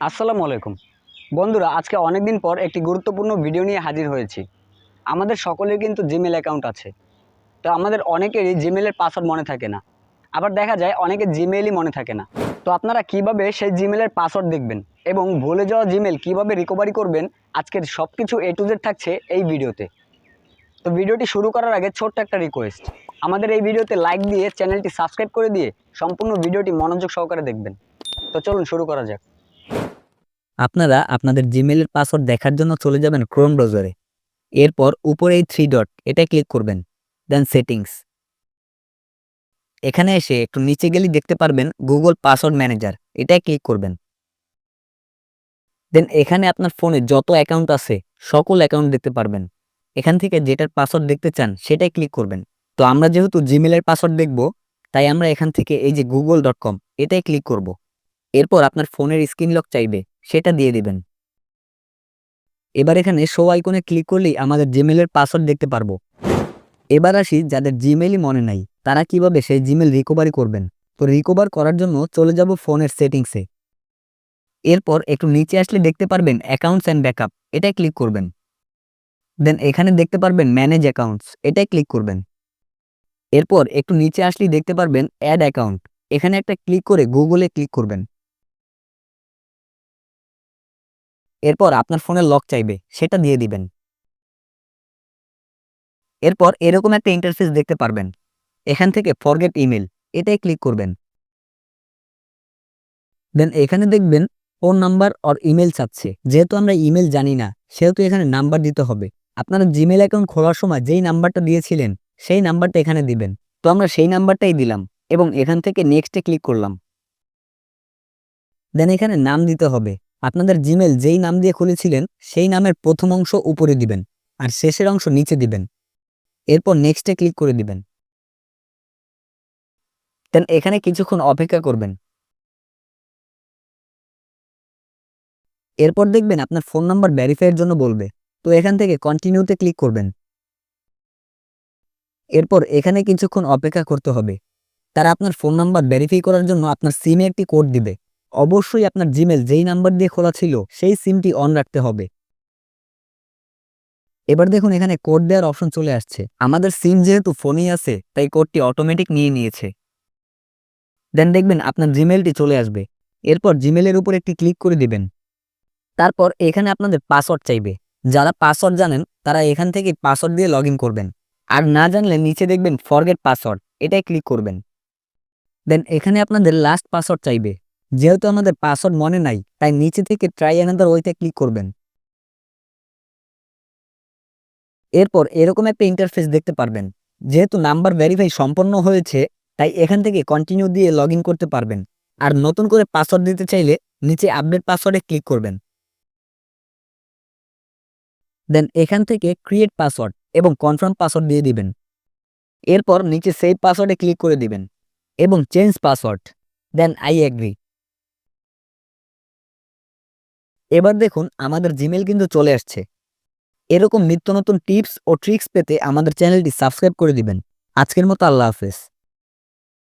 আসসালামু আলাইকুম। বন্ধুরা, আজকে অনেক দিন পর একটি গুরুত্বপূর্ণ ভিডিও নিয়ে হাজির হয়েছি। আমাদের সকলের কিন্তু জিমেল অ্যাকাউন্ট আছে। তো আমাদের অনেকেরই জিমেলের পাসওয়ার্ড মনে থাকে না। আবার দেখা যায় অনেকের জিমেলই মনে থাকে না। তো আপনারা কীভাবে সেই জিমেলের পাসওয়ার্ড দেখবেন এবং ভুলে যাওয়া জিমেল কীভাবে রিকভারি করবেন, আজকের সব কিছু এ টু জেড থাকছে এই ভিডিওতে। তো ভিডিওটি শুরু করার আগে ছোট্ট একটা রিকোয়েস্ট আমাদের এই ভিডিওতে লাইক দিয়ে চ্যানেলটি সাবস্ক্রাইব করে দিয়ে সম্পূর্ণ ভিডিওটি মনোযোগ সহকারে দেখবেন। তো চলুন শুরু করা যাক। আপনারা আপনাদের জিমেলের পাসওয়ার্ড দেখার জন্য চলে যাবেন ক্রোম ব্রাউজারে এরপর উপরে এই থ্রি ডট এটা ক্লিক করবেন দেন সেটিংস এখানে এসে একটু নিচে গেলেই দেখতে পারবেন গুগল পাসওয়ার্ড ম্যানেজার এটাই ক্লিক করবেন। দেন এখানে আপনার ফোনে যত অ্যাকাউন্ট আছে, সকল অ্যাকাউন্ট দেখতে পারবেন। এখান থেকে যেটার পাসওয়ার্ড দেখতে চান সেটাই ক্লিক করবেন। তো আমরা যেহেতু জিমেলের পাসওয়ার্ড দেখব, তাই আমরা এখান থেকে এই যে গুগল ডট কম এটাই ক্লিক করব। এরপর আপনার ফোনের স্ক্রিন লক চাইবে। সেটা দিয়ে দিবেন। এবার এখানে শো আইকনে ক্লিক করলেই আমাদের জিমেলের পাসওয়ার্ড দেখতে পারব। এবার আসি যাদের জিমেলই মনে নাই, তারা কীভাবে সেই জিমেল রিকভারি করবেন? তো রিকভার করার জন্য চলে যাব ফোনের সেটিংসে এরপর একটু নিচে আসলে দেখতে পারবেন অ্যাকাউন্টস অ্যান্ড ব্যাকআপ এটাই ক্লিক করবেন। দেন এখানে দেখতে পারবেন ম্যানেজ অ্যাকাউন্টস এটাই ক্লিক করবেন। এরপর একটু নিচে আসলেই দেখতে পারবেন অ্যাড অ্যাকাউন্ট এখানে একটা ক্লিক করে গুগলে ক্লিক করবেন। এরপর আপনার ফোনে লক চাইবে, সেটা দিয়ে দিবেন। এরপর এরকম একটা ইন্টারফেস দেখতে পারবেন। এখান থেকে ফরগেট ইমেল এটাই ক্লিক করবেন। দেন এখানে দেখবেন ফোন নাম্বার অর ইমেল চাচ্ছে। যেহেতু আমরা ইমেল জানি না, সেহেতু এখানে নাম্বার দিতে হবে। আপনারা জিমেল অ্যাকাউন্ট খোলার সময় যেই নাম্বারটা দিয়েছিলেন, সেই নাম্বারটা এখানে দিবেন। তো আমরা সেই নাম্বারটাই দিলাম এবং এখান থেকে নেক্সটে ক্লিক করলাম। দেন এখানে নাম দিতে হবে। আপনাদের জিমেল যেই নাম দিয়ে খুলেছিলেন, সেই নামের প্রথম অংশ উপরে দিবেন আর শেষের অংশ নিচে দিবেন। এরপর নেক্সটে ক্লিক করে দিবেন। দেন এখানে কিছুক্ষণ অপেক্ষা করবেন। এরপর দেখবেন আপনার ফোন নাম্বার ভ্যারিফাইয়ের জন্য বলবে। তো এখান থেকে কন্টিনিউতে ক্লিক করবেন। এরপর এখানে কিছুক্ষণ অপেক্ষা করতে হবে। তারা আপনার ফোন নাম্বার ভেরিফাই করার জন্য আপনার সিমে একটি কোড দিবে। অবশ্যই আপনার জিমেল যেই নাম্বার দিয়ে খোলা ছিল, সেই সিমটি অন রাখতে হবে। এবার দেখুন এখানে কোড দেওয়ার অপশন চলে আসছে। আমাদের সিম যেহেতু ফোনেই আছে, তাই কোডটি অটোমেটিক নিয়ে নিয়েছে। দেন দেখবেন আপনার জিমেলটি চলে আসবে। এরপর জিমেলের উপর একটি ক্লিক করে দিবেন। তারপর এখানে আপনাদের পাসওয়ার্ড চাইবে। যারা পাসওয়ার্ড জানেন, তারা এখান থেকে পাসওয়ার্ড দিয়ে লগ করবেন। আর না জানলে নিচে দেখবেন ফরগেট পাসওয়ার্ড এটাই ক্লিক করবেন। দেন এখানে আপনাদের লাস্ট পাসওয়ার্ড চাইবে। যেহেতু আমাদের পাসওয়ার্ড মনে নাই, তাই নিচে থেকে ট্রাই অ্যানাদার ওইতে ক্লিক করবেন। এরপর এরকম একটা ইন্টারফেস দেখতে পারবেন। যেহেতু নাম্বার ভেরিফাই সম্পন্ন হয়েছে, তাই এখান থেকে কন্টিনিউ দিয়ে লগ করতে পারবেন। আর নতুন করে পাসওয়ার্ড দিতে চাইলে নিচে আপডেট পাসওয়ার্ডে ক্লিক করবেন। দেন এখান থেকে ক্রিয়েট পাসওয়ার্ড এবং কনফার্ম পাসওয়ার্ড দিয়ে দিবেন। এরপর নিচে সেভ পাসওয়ার্ডে ক্লিক করে দিবেন এবং change password then I agree এবার দেখুন আমাদের জিমেল কিন্তু চলে আসছে। এরকম নিত্য নতুন টিপস ও ট্রিক্স পেতে আমাদের চ্যানেলটি সাবস্ক্রাইব করে দিবেন। আজকের মতো আল্লাহ হাফেজ।